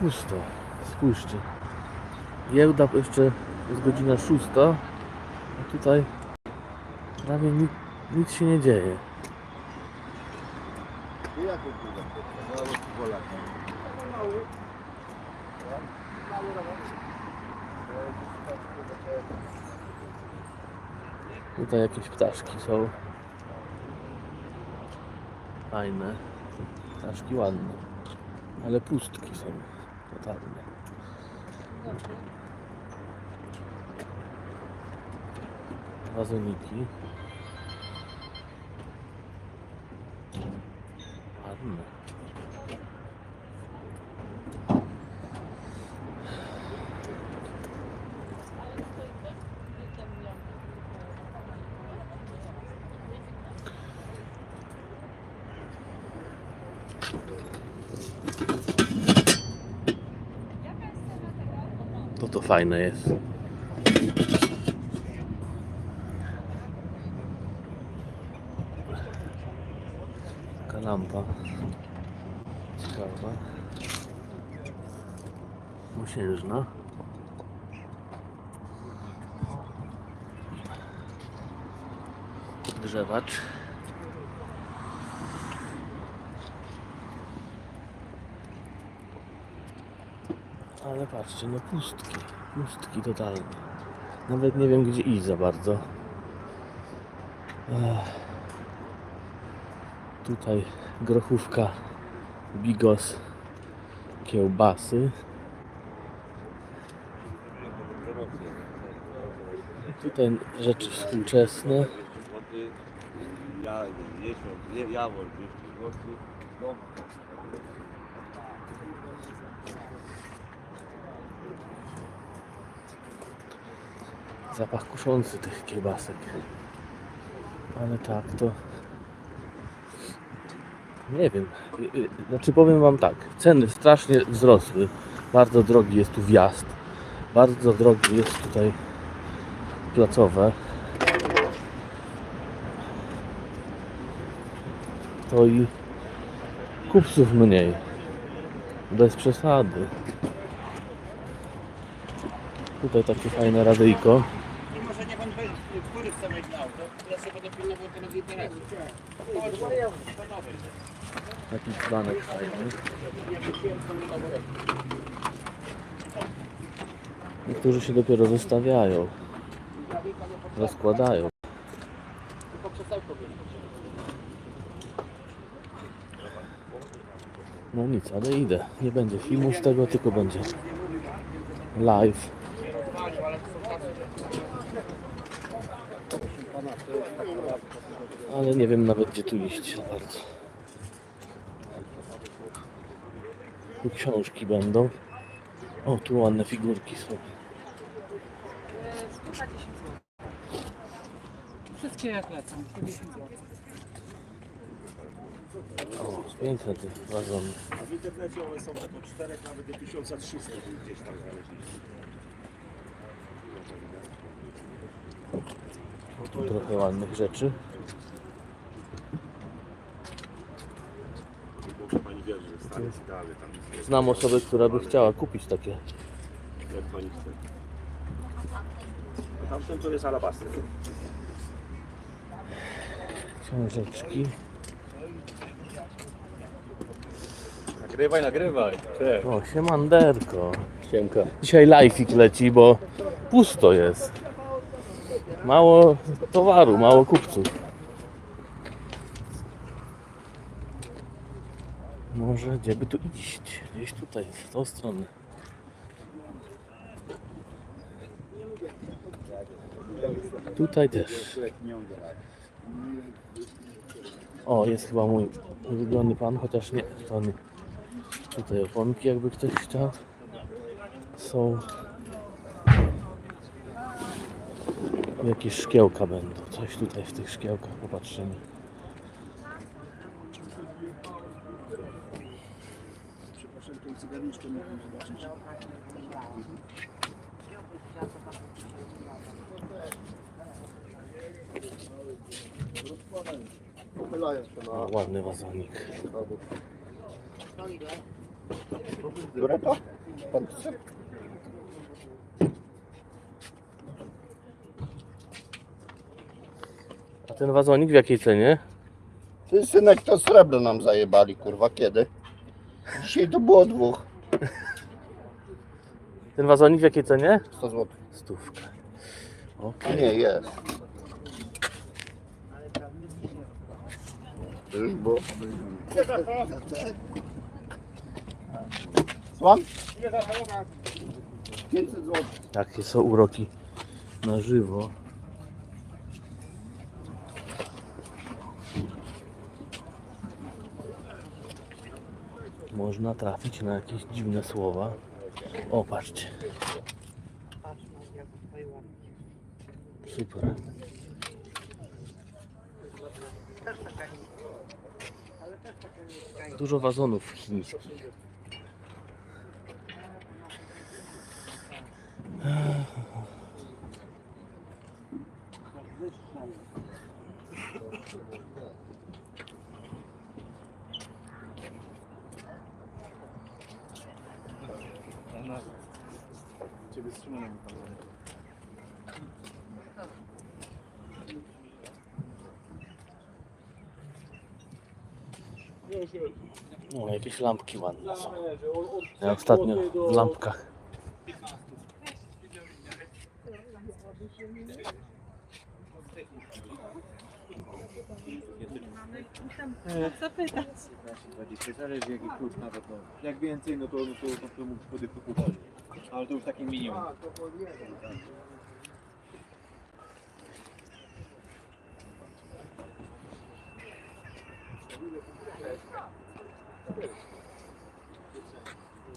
Pusto. Spójrzcie. Giełda jeszcze jest godzina szósta, a tutaj prawie nic, nic się nie dzieje. Tutaj jakieś ptaszki są. Fajne. Ptaszki ładne. Ale pustki są. Totalnie. Wazoniki. Ładne. Fajne jest. Taka lampa. Ciekawa. Ale patrzcie, no pustki. Pustki totalnie. Nawet nie wiem gdzie iść za bardzo. Ech. Tutaj grochówka, bigos, kiełbasy. Tutaj rzeczy współczesne. Ja, 200 zł. No, Zapach kuszący tych kiełbasek. Ale tak, to... Nie wiem. Y, y, Znaczy powiem wam tak. Ceny strasznie wzrosły. Bardzo drogi jest tu wjazd. Bardzo drogi jest tutaj placowe. To i kupców mniej. Bez przesady. Tutaj takie fajne radyjko. Który chce mieć na auto, ja sobie będę pilnował teraz interesu. Taki dzbanek fajny. Niektórzy się dopiero zostawiają. Rozkładają. No nic, ale idę. Nie będzie filmu z tego, tylko będzie live. Ale nie wiem nawet gdzie tu iść za bardzo. Tu książki będą. O, tu ładne figurki są. Wszystkie jak lecą, 10 zł. O, piękne te wazony. a w internecie one są od 4 nawet do 1300 gdzieś tam znaleźli. Tu trochę ładnych rzeczy. Że stary jest idealny tam nic nie jest. Znam osobę, która by chciała kupić takie. Jak pani chce. A tamten to jest alabastry. Książeczki. Nagrywaj, nagrywaj. Cześć. O, siemanderko. Siemka. Dzisiaj live'ik leci, bo pusto jest. Mało towaru, mało kupców. Może gdzie by tu iść? Gdzieś tutaj, w tą stronę. Tutaj też. O, jest chyba mój ulubiony pan, chociaż nie. Tutaj oponki, jakby ktoś chciał. Są. Jakieś szkiełka będą. Coś tutaj w tych szkiełkach, popatrzymy. Mógłbym zobaczyć. O, ładny wazonik. Które to? Pan chce? A ten wazonik w jakiej cenie? Ty synek to srebro nam zajebali, kurwa, kiedy? Dzisiaj to było dwóch. Ten wazonik w jakiej cenie? 100 zł. Stówka. A Okej. nie, jest. Było. Słucham? 500 zł. Jakie są uroki na żywo. Można trafić na jakieś dziwne słowa. O, patrzcie. Super. Dużo wazonów chińskich. No, jakieś lampki ładne są. Ja ostatnio w lampkach. Zapytać. 20, zależy jaki kurs nawet. No. Jak więcej, no to, no to, no to mógł wtedy kupować. Ale to już takie minimum.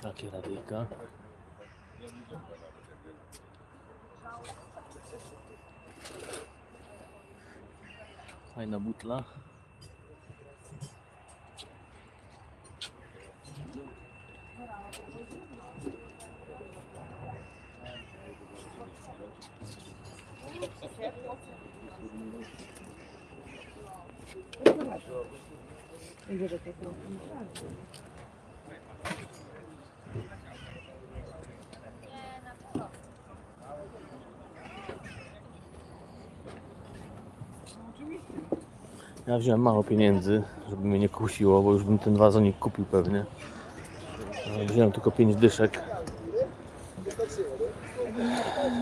Takie radyjka. Fajna butla. Ja wziąłem mało pieniędzy, żeby mnie nie kusiło, bo już bym ten wazonik kupił pewnie. Wziąłem tylko 5 dyszek.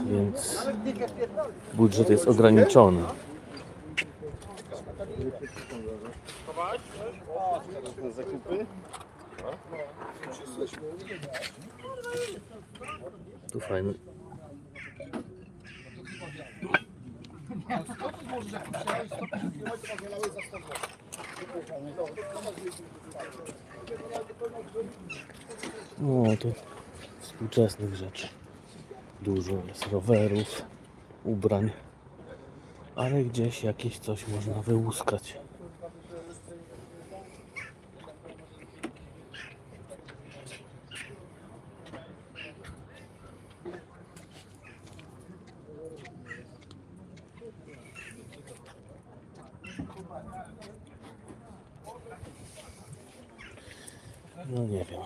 Więc budżet jest ograniczony. Tu fajny. No to współczesnych rzeczy. Dużo jest rowerów, ubrań, ale gdzieś jakieś coś można wyłuskać. No nie wiem.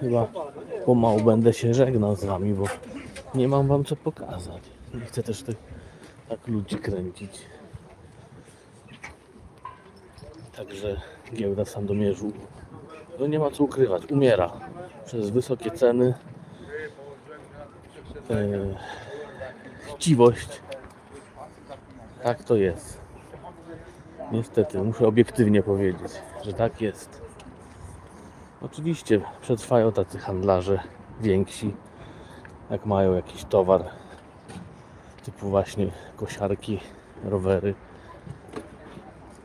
Chyba pomału będę się żegnał z wami, bo nie mam wam co pokazać. Nie chcę też tak, tak ludzi kręcić. Także giełda w Sandomierzu no nie ma co ukrywać, umiera przez wysokie ceny. E, chciwość. Tak to jest. Niestety, muszę obiektywnie powiedzieć, że tak jest. Oczywiście przetrwają tacy handlarze więksi, jak mają jakiś towar, typu właśnie kosiarki, rowery.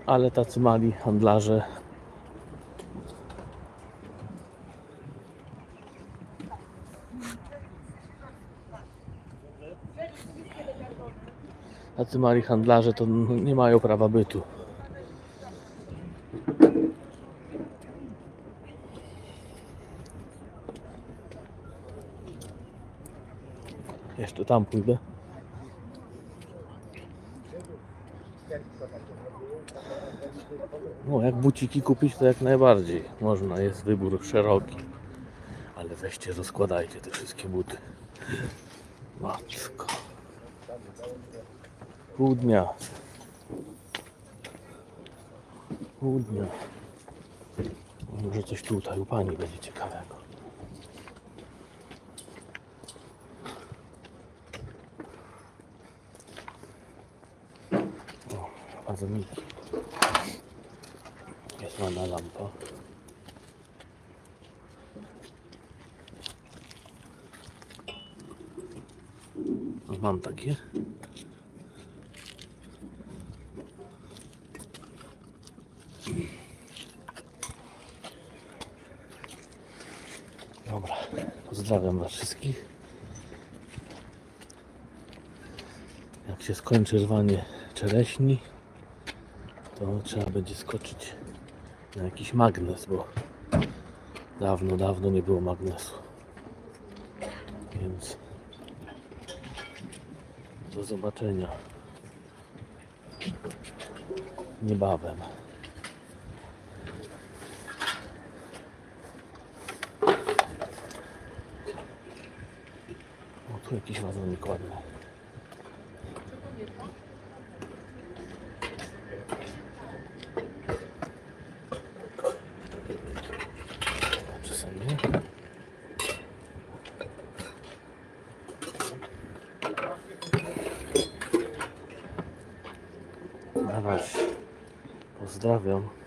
Ale tacy mali handlarze tacy mali handlarze to nie mają prawa bytu. Jeszcze tam pójdę. O, jak buciki kupić, to jak najbardziej. Można, jest wybór szeroki. Ale weźcie, rozkładajcie te wszystkie buty. Matko. Pół dnia. Pół dnia. Może coś tutaj u pani będzie ciekawego. O, wazoniki. Jest ładna lampa. Mam takie. Dobra, pozdrawiam Was wszystkich. Jak się skończy rwanie czereśni, to trzeba będzie skoczyć na jakiś magnes, bo dawno, dawno nie było magnesu. Więc do zobaczenia niebawem. O, tu jakiś wazonik ładny. Czy sobie? Na razie. Pozdrawiam.